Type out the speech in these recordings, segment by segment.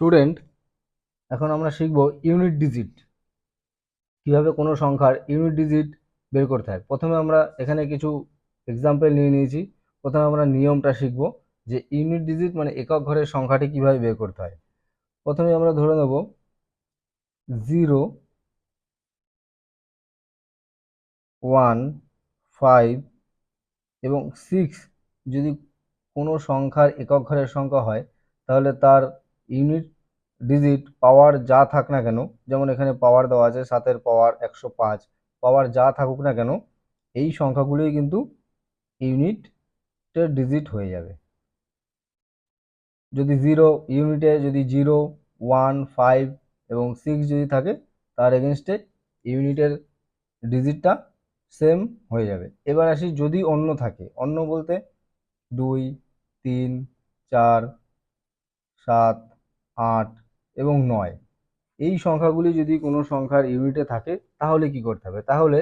Student, এখন আমরা শিখব ইউনিট ডিজিট। কীভাবে কোনো সংখ্যার ইউনিট ডিজিট বের করতে হয়? প্রথমে আমরা এখানে কিছু এক্সাম্পল নিয়ে নিয়েছি। প্রথমে আমরা নিয়মটা শিখব যে ইউনিট ডিজিট মানে একক ঘরের সংখ্যাটি কীভাবে বের করতে হয়। প্রথমে আমরা ধরে নেব জিরো, ওয়ান, ফাইভ এবং সিক্স যদি কোনো সংখ্যার একক ঘরের সংখ্যা হয়, তাহলে তার ইউনিট ডিজিট পাওয়ার যা থাক না কেন, যেমন এখানে পাওয়ার দেওয়া আছে সাতের পাওয়ার একশো পাঁচ, পাওয়ার যা থাকুক না কেন, এই সংখ্যাগুলোই কিন্তু ইউনিটের ডিজিট হয়ে যাবে। যদি জিরো ইউনিটে যদি জিরো, ওয়ান, ফাইভ এবং সিক্স যদি থাকে, তার এগেনস্টে ইউনিটের ডিজিটটা সেম হয়ে যাবে। এবার আসি যদি অন্য থাকে, অন্য বলতে দুই, তিন, চার, সাত আট এবং নয়। এই সংখ্যাগুলি যদি কোনো সংখ্যার ইউনিটে থাকে, তাহলে কি করতে হবে? তাহলে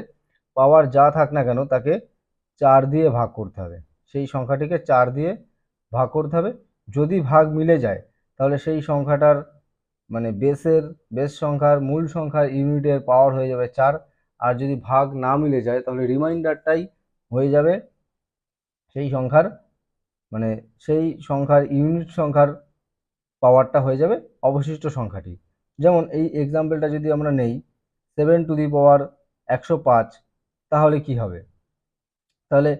পাওয়ার যা থাক না কেন, তাকে চার দিয়ে ভাগ করতে হবে। সেই সংখ্যাটিকে চার দিয়ে ভাগ করতে হবে। যদি ভাগ মিলে যায়, তাহলে সেই সংখ্যাটার মানে বেসের বেস সংখ্যার, মূল সংখ্যার ইউনিটের পাওয়ার হয়ে যাবে চার। আর যদি ভাগ না মিলে যায়, তাহলে রিমাইন্ডারটাই হয়ে যাবে সেই সংখ্যার মানে সেই সংখ্যার ইউনিট সংখ্যার পাওয়ারটা হয়ে যাবে অবশিষ্ট সংখ্যাটি। যেমন এই এক্সাম্পলটা যদি আমরা নেই সেভেন টু দি পাওয়ার একশো পাঁচ, তাহলে কি হবে? তাহলে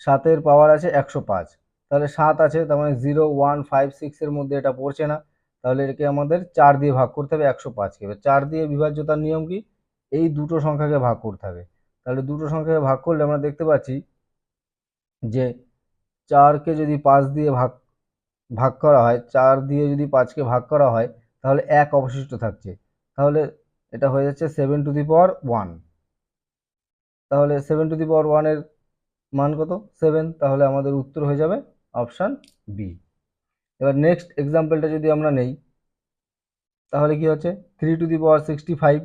সাতের পাওয়ার আছে একশো পাঁচ। তাহলে সাত আছে, তার মানে জিরো ওয়ান ফাইভ সিক্সের মধ্যে এটা পড়ছে না। তাহলে এটাকে আমাদের চার দিয়ে ভাগ করতে হবে একশো পাঁচকে। এবার চার দিয়ে বিভাজ্যতার নিয়ম কি? এই দুটো সংখ্যাকে ভাগ করতে হবে। তাহলে দুটো সংখ্যাকে ভাগ করলে আমরা দেখতে পাচ্ছি যে চারকে যদি পাঁচ দিয়ে ভাগ ভাগ করা হয়, চার দিয়ে যদি পাঁচকে ভাগ করা হয়, তাহলে এক অবশিষ্ট থাকছে। তাহলে এটা হয়ে যাচ্ছে seven to the power one তাহলে সেভেন টু দি পাওয়ার ওয়ানের মান কত? সেভেন তাহলে আমাদের উত্তর হয়ে যাবে অপশান বি এবার নেক্সট এক্সাম্পলটা যদি আমরা নেই, তাহলে কি হচ্ছে? Three to the power sixty five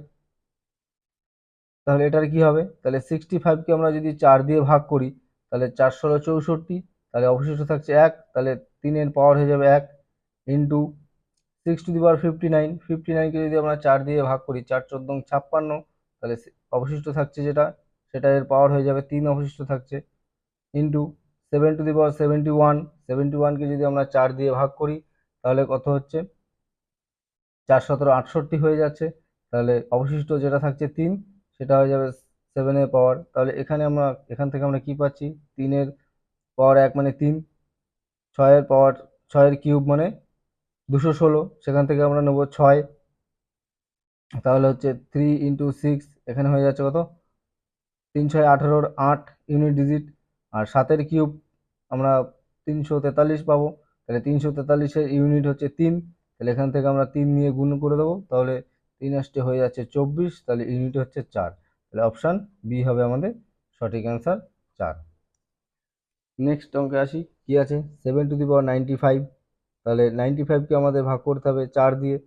তাহলে এটার কি হবে? তাহলে সিক্সটি ফাইভকে আমরা যদি চার দিয়ে ভাগ করি, তাহলে চার ষোলো চৌষট্টি। তাহলে অবশিষ্ট থাকছে এক। তাহলে তিনের পাওয়ার হয়ে যাবে এক into six to the power fifty nine fifty নাইনকে যদি আমরা চার দিয়ে ভাগ করি, চার চোদ্দ ছাপ্পান্ন, তাহলে অবশিষ্ট থাকছে যেটা, সেটা এর পাওয়ার হয়ে যাবে তিন অবশিষ্ট থাকছে into seven to the power seventy one seventy ওয়ানকে যদি আমরা চার দিয়ে ভাগ করি, তাহলে কত হচ্ছে? চার সতেরো আটষট্টি হয়ে যাচ্ছে, তাহলে অবশিষ্ট যেটা থাকছে তিন, সেটা হয়ে যাবে সেভেনের পাওয়ার তাহলে এখানে আমরা, এখান থেকে আমরা কি পাচ্ছি? তিনের পাওয়ার এক মানে তিন ছয়ের পাওয়ার, ছয়ের কিউব মানে দুশো ষোলো, সেখান থেকে আমরা নেব ছয়। তাহলে হচ্ছে থ্রি ইন্টু সিক্স এখানে হয়ে যাচ্ছে কত? তিন ছয় আঠেরোর আট ইউনিট ডিজিট আর সাতের কিউব আমরা তিনশো তেতাল্লিশ পাবো। তাহলে তিনশো তেতাল্লিশের ইউনিট হচ্ছে তিন। তাহলে এখান থেকে আমরা তিন নিয়ে গুণ করে দেবো। তাহলে তিন আসতে হয়ে যাচ্ছে চব্বিশ, তাহলে ইউনিট হচ্ছে চার। তাহলে অপশান বি হবে আমাদের সঠিক অ্যান্সার চার। নেক্সট অঙ্কে আসি, কি আছে? Seven to the power ninety five তাহলে নাইনটি ফাইভকে আমাদের ভাগ করতে হবে চার দিয়ে।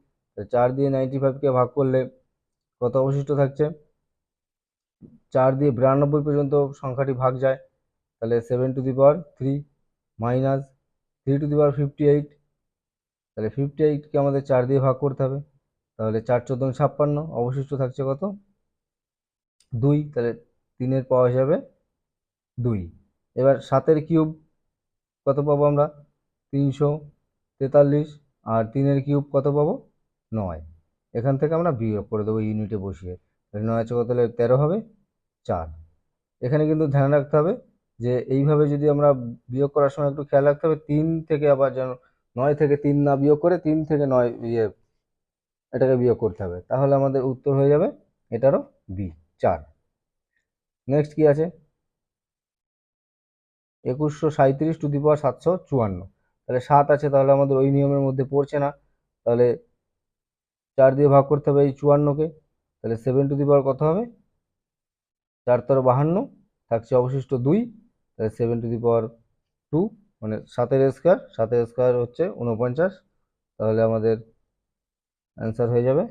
চার দিয়ে নাইনটি ফাইভকে ভাগ করলে কত অবশিষ্ট থাকছে? চার দিয়ে বিরানব্বই পর্যন্ত সংখ্যাটি ভাগ যায়। তাহলে seven to the power three minus three to the power fifty eight তাহলে ফিফটি এইটকে আমাদের চার দিয়ে ভাগ করতে হবে। তাহলে চার চোদ্দ ছাপ্পান্ন, অবশিষ্ট থাকছে কত? দুই। তাহলে তিনের পাওয়া যাবে দুই। এবার সাতের কিউব কত পাবো আমরা? তিনশো তেতাল্লিশ আর তিনের কিউব কত পাবো? নয়। এখান থেকে আমরা বিয়োগ করে দেবো ইউনিটে বসিয়ে। নয় আছে কত হলে তেরো হবে চার। এখানে কিন্তু ধ্যান রাখতে হবে যে এইভাবে যদি আমরা বিয়োগ করার সময় একটু খেয়াল রাখতে হবে, তিন থেকে আবার যেন নয় থেকে তিন না বিয়োগ করে তিন থেকে নয় ইয়ে এটাকে বিয়োগ করতে হবে। তাহলে আমাদের উত্তর হয়ে যাবে এটারও বি, চার। নেক্সট কি আছে? একুশশো সাঁত্রিশ টু দি পাওয়ার সাতশো চুয়ান্ন। তাহলে সাত আছে, তাহলে আমাদের ওই নিয়মের মধ্যে পড়ছে না। তাহলে চার দিয়ে ভাগ করতে হবে এই চুয়ান্নকে। তাহলে সেভেন টু দি পাওয়ার কত হবে? চার তেরো বাহান্ন, থাকছে অবশিষ্ট দুই। তাহলে seven to the power two মানে সাতের স্কোয়ার সাতের স্কোয়ার হচ্ছে উনপঞ্চাশ তাহলে আমাদের অ্যান্সার হয়ে যাবে।